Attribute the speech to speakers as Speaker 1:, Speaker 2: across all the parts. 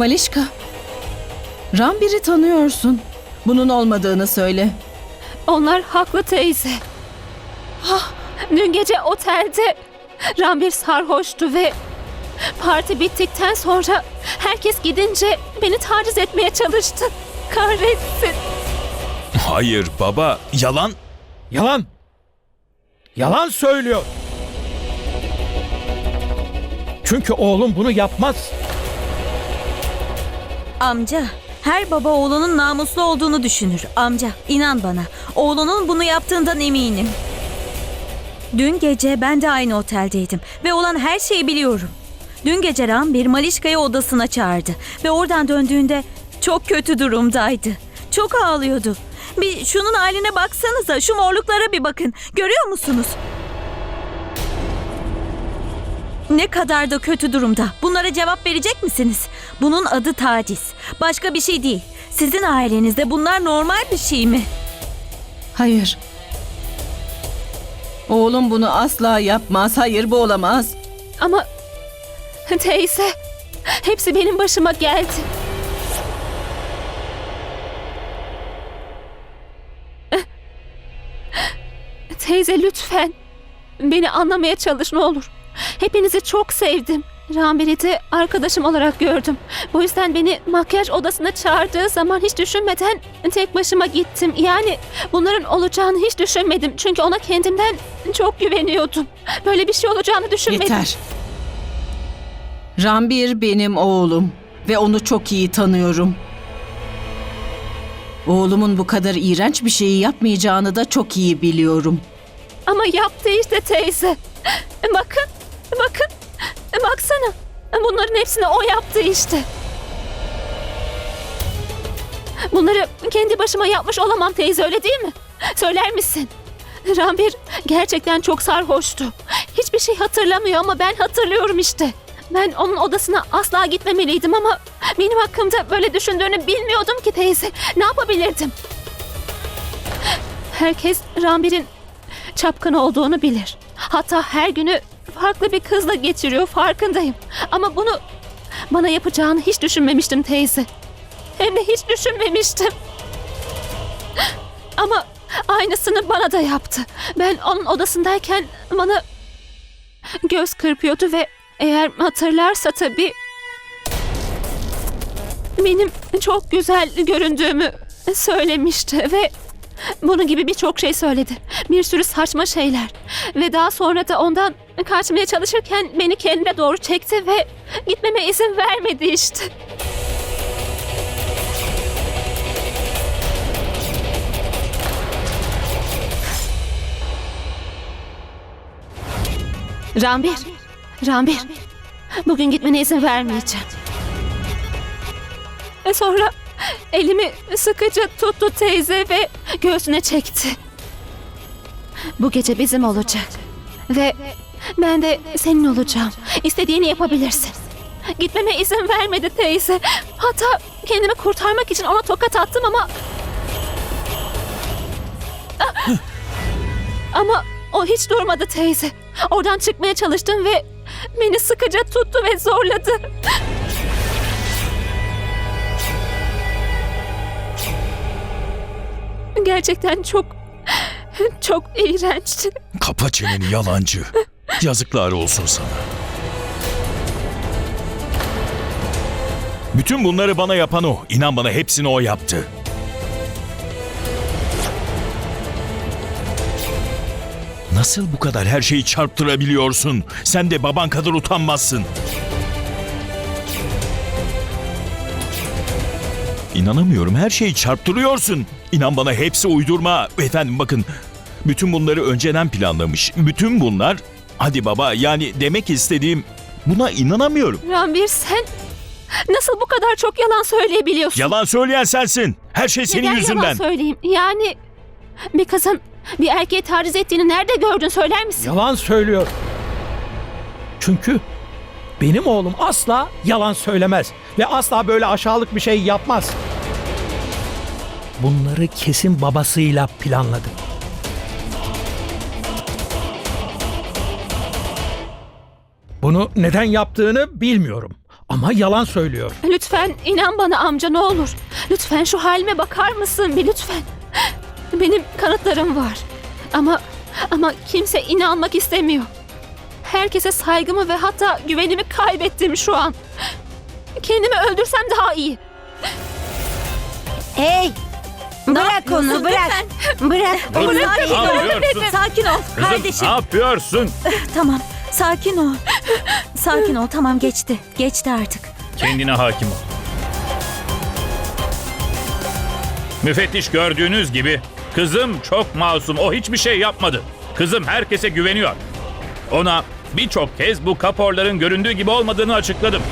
Speaker 1: Malişka, Rambir'i tanıyorsun. Bunun olmadığını söyle.
Speaker 2: Onlar haklı teyze. Ah, dün gece otelde Rambir sarhoştu ve parti bittikten sonra herkes gidince beni taciz etmeye çalıştı. Kahretsin.
Speaker 3: Hayır baba, yalan.
Speaker 4: Yalan. Yalan söylüyor. Çünkü oğlum bunu yapmaz.
Speaker 5: Amca, her baba oğlunun namuslu olduğunu düşünür. Amca, inan bana. Oğlunun bunu yaptığından eminim. Dün gece ben de aynı oteldeydim ve olan her şeyi biliyorum. Dün gece Ram bir Malişka'yı odasına çağırdı ve oradan döndüğünde çok kötü durumdaydı. Çok ağlıyordu. Bir şunun haline baksanıza, şu morluklara bir bakın. Görüyor musunuz? Ne kadar da kötü durumda. Bunlara cevap verecek misiniz? Bunun adı taciz. Başka bir şey değil. Sizin ailenizde bunlar normal bir şey mi?
Speaker 1: Hayır. Oğlum bunu asla yapmaz. Hayır bu olamaz.
Speaker 2: Ama teyze hepsi benim başıma geldi. Teyze lütfen beni anlamaya çalış ne olur. Hepinizi çok sevdim. Rambir'i de arkadaşım olarak gördüm. Bu yüzden beni makyaj odasına çağırdığı zaman hiç düşünmeden tek başıma gittim. Yani bunların olacağını hiç düşünmedim. Çünkü ona kendimden çok güveniyordum. Böyle bir şey olacağını düşünmedim.
Speaker 1: Yeter. Rambir benim oğlum ve onu çok iyi tanıyorum. Oğlumun bu kadar iğrenç bir şeyi yapmayacağını da çok iyi biliyorum.
Speaker 2: Ama yaptı işte teyze. Bakın, baksana. Bunların hepsini o yaptı işte. Bunları kendi başıma yapmış olamam teyze öyle değil mi? Söyler misin? Rambir gerçekten çok sarhoştu. Hiçbir şey hatırlamıyor ama ben hatırlıyorum işte. Ben onun odasına asla gitmemeliydim ama benim hakkımda böyle düşündüğünü bilmiyordum ki teyze. Ne yapabilirdim? Herkes Rambir'in çapkın olduğunu bilir. Hatta her günü farklı bir kızla geçiriyor farkındayım. Ama bunu bana yapacağını hiç düşünmemiştim teyze. Hem de hiç düşünmemiştim. Ama aynısını bana da yaptı. Ben onun odasındayken bana göz kırpıyordu ve eğer hatırlarsa tabii benim çok güzel göründüğümü söylemişti ve bunun gibi birçok şey söyledi. Bir sürü saçma şeyler. Ve daha sonra da ondan kaçmaya çalışırken beni kendine doğru çekti ve gitmeme izin vermedi işte. Rambir, Rambir. Bugün gitmene izin vermeyeceğim. Ve sonra elimi sıkıca tuttu teyze ve göğsüne çekti. Bu gece bizim olacak. Ve ben de senin olacağım. İstediğini yapabilirsin. Gitmeme izin vermedi teyze. Hatta kendimi kurtarmak için ona tokat attım ama... Ah! ama o hiç durmadı teyze. Oradan çıkmaya çalıştım ve beni sıkıca tuttu ve zorladı. Gerçekten çok çok iğrençti.
Speaker 3: Kapa çeneni yalancı. Yazıklar olsun sana. Bütün bunları bana yapan o. İnan bana hepsini o yaptı. Nasıl bu kadar her şeyi çarptırabiliyorsun? Sen de baban kadar utanmazsın. İnanamıyorum her şeyi çarptırıyorsun. İnan bana hepsi uydurma. Efendim bakın bütün bunları önceden planlamış. Bütün bunlar hadi baba yani demek istediğim buna inanamıyorum.
Speaker 2: Rambir sen nasıl bu kadar çok yalan söyleyebiliyorsun?
Speaker 3: Yalan söyleyen sensin. Her şey senin
Speaker 2: Neden
Speaker 3: yüzünden.
Speaker 2: yalan söyleyeyim? Yani bir kızın bir erkeği taciz ettiğini nerede gördün söyler misin?
Speaker 4: Yalan söylüyor. Çünkü benim oğlum asla yalan söylemez ve asla böyle aşağılık bir şey yapmaz. Bunları kesin babasıyla planladı. Bunu neden yaptığını bilmiyorum. Ama yalan söylüyor.
Speaker 2: Lütfen inan bana amca ne olur. Lütfen şu halime bakar mısın bir lütfen. Benim kanıtlarım var. Ama ama kimse inanmak istemiyor. Herkese saygımı ve hatta güvenimi kaybettim şu an. Kendimi öldürsem daha iyi.
Speaker 6: Hey! Bırak
Speaker 5: yapıyorsun?
Speaker 6: onu bırak. Bırak.
Speaker 5: Dur,
Speaker 6: Bırak.
Speaker 5: sakin ol.
Speaker 7: yapıyorsun?
Speaker 5: Sakin ol.
Speaker 7: Kızım
Speaker 5: Kardeşim.
Speaker 7: ne yapıyorsun?
Speaker 5: Tamam. Sakin ol. Sakin ol. Tamam geçti. Geçti artık.
Speaker 7: Kendine hakim ol. Müfettiş gördüğünüz gibi kızım çok masum. O hiçbir şey yapmadı. Kızım herkese güveniyor. Ona birçok kez bu kaporların göründüğü gibi olmadığını açıkladım.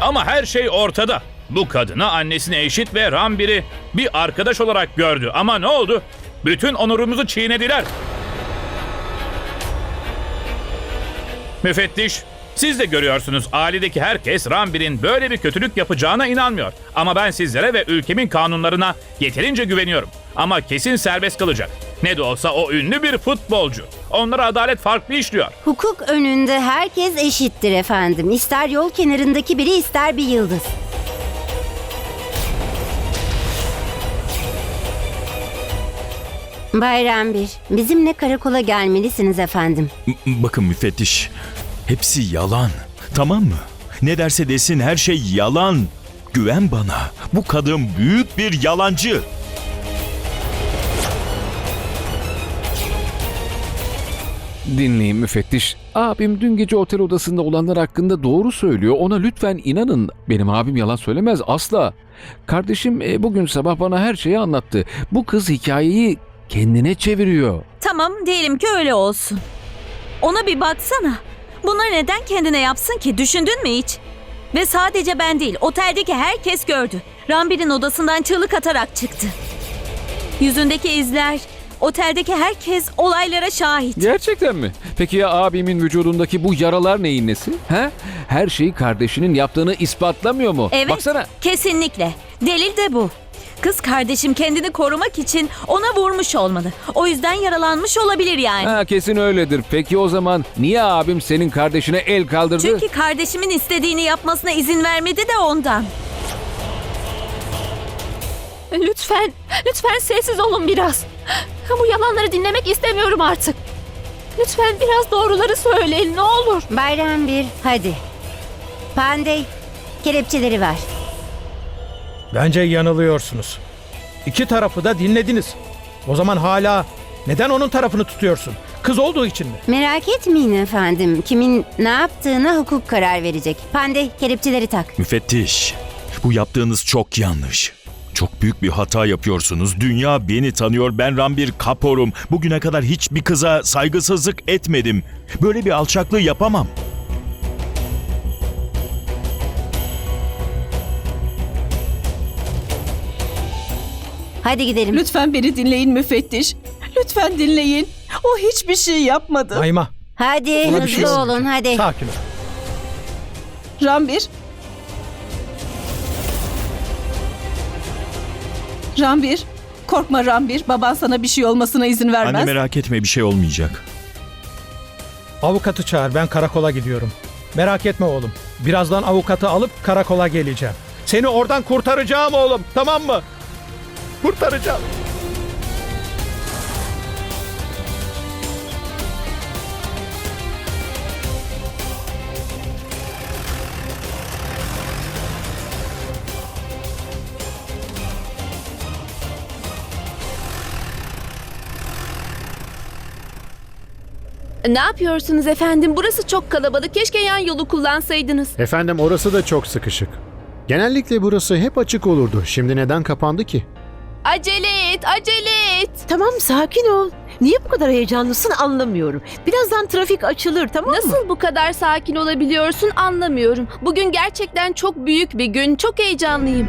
Speaker 7: Ama her şey ortada. Bu kadına annesine eşit ve Rambir'i bir arkadaş olarak gördü. Ama ne oldu? Bütün onurumuzu çiğnediler. Müfettiş, siz de görüyorsunuz ailedeki herkes Rambir'in böyle bir kötülük yapacağına inanmıyor. Ama ben sizlere ve ülkemin kanunlarına yeterince güveniyorum. Ama kesin serbest kalacak. Ne de olsa o ünlü bir futbolcu. Onlara adalet farklı işliyor.
Speaker 6: Hukuk önünde herkes eşittir efendim. İster yol kenarındaki biri ister bir yıldız. Bayram bir, bizimle karakola gelmelisiniz efendim.
Speaker 3: Bakın müfettiş. Hepsi yalan. Tamam mı? Ne derse desin her şey yalan. Güven bana. Bu kadın büyük bir yalancı.
Speaker 8: Dinleyin müfettiş. Abim dün gece otel odasında olanlar hakkında doğru söylüyor. Ona lütfen inanın. Benim abim yalan söylemez asla. Kardeşim e, bugün sabah bana her şeyi anlattı. Bu kız hikayeyi kendine çeviriyor.
Speaker 5: Tamam diyelim ki öyle olsun. Ona bir baksana. Bunları neden kendine yapsın ki? Düşündün mü hiç? Ve sadece ben değil, oteldeki herkes gördü. Rambir'in odasından çığlık atarak çıktı. Yüzündeki izler, oteldeki herkes olaylara şahit.
Speaker 8: Gerçekten mi? Peki ya abimin vücudundaki bu yaralar neyin nesi? He? Her şeyi kardeşinin yaptığını ispatlamıyor mu?
Speaker 5: Evet,
Speaker 8: Baksana.
Speaker 5: kesinlikle. Delil de bu. Kız kardeşim kendini korumak için ona vurmuş olmalı. O yüzden yaralanmış olabilir yani.
Speaker 8: Ha kesin öyledir. Peki o zaman niye abim senin kardeşine el kaldırdı?
Speaker 5: Çünkü kardeşimin istediğini yapmasına izin vermedi de ondan.
Speaker 2: Lütfen, lütfen sessiz olun biraz. Bu yalanları dinlemek istemiyorum artık. Lütfen biraz doğruları söyleyin ne olur.
Speaker 6: Bayram bir, hadi. Pandey, kelepçeleri ver.
Speaker 4: Bence yanılıyorsunuz. İki tarafı da dinlediniz. O zaman hala neden onun tarafını tutuyorsun? Kız olduğu için mi?
Speaker 6: Merak etmeyin efendim. Kimin ne yaptığına hukuk karar verecek. Pandey, kelepçeleri tak.
Speaker 3: Müfettiş. Bu yaptığınız çok yanlış. Çok büyük bir hata yapıyorsunuz. Dünya beni tanıyor. Ben Rambir Kapor'um. Bugüne kadar hiçbir kıza saygısızlık etmedim. Böyle bir alçaklığı yapamam.
Speaker 6: Hadi gidelim.
Speaker 1: Lütfen beni dinleyin müfettiş. Lütfen dinleyin. O hiçbir şey yapmadı.
Speaker 4: Naima,
Speaker 6: Hadi
Speaker 4: Buna bir
Speaker 6: hızlı
Speaker 4: şey
Speaker 6: olun hadi.
Speaker 4: sakin ol.
Speaker 1: Rambir. Rambir. Korkma Rambir. Baban sana bir şey olmasına izin vermez.
Speaker 3: Anne merak etme bir şey olmayacak.
Speaker 4: Avukatı çağır, ben karakola gidiyorum. Merak etme oğlum. Birazdan avukatı alıp karakola geleceğim. Seni oradan kurtaracağım oğlum, tamam mı? Kurtaracağım.
Speaker 9: Ne yapıyorsunuz efendim? Burası çok kalabalık. Keşke yan yolu kullansaydınız.
Speaker 10: Efendim orası da çok sıkışık. Genellikle burası hep açık olurdu. Şimdi neden kapandı ki?
Speaker 9: Acele et, acele et.
Speaker 11: Tamam sakin ol. Niye bu kadar heyecanlısın anlamıyorum. Birazdan trafik açılır tamam mı?
Speaker 9: Nasıl bu kadar sakin olabiliyorsun anlamıyorum. Bugün gerçekten çok büyük bir gün. Çok heyecanlıyım.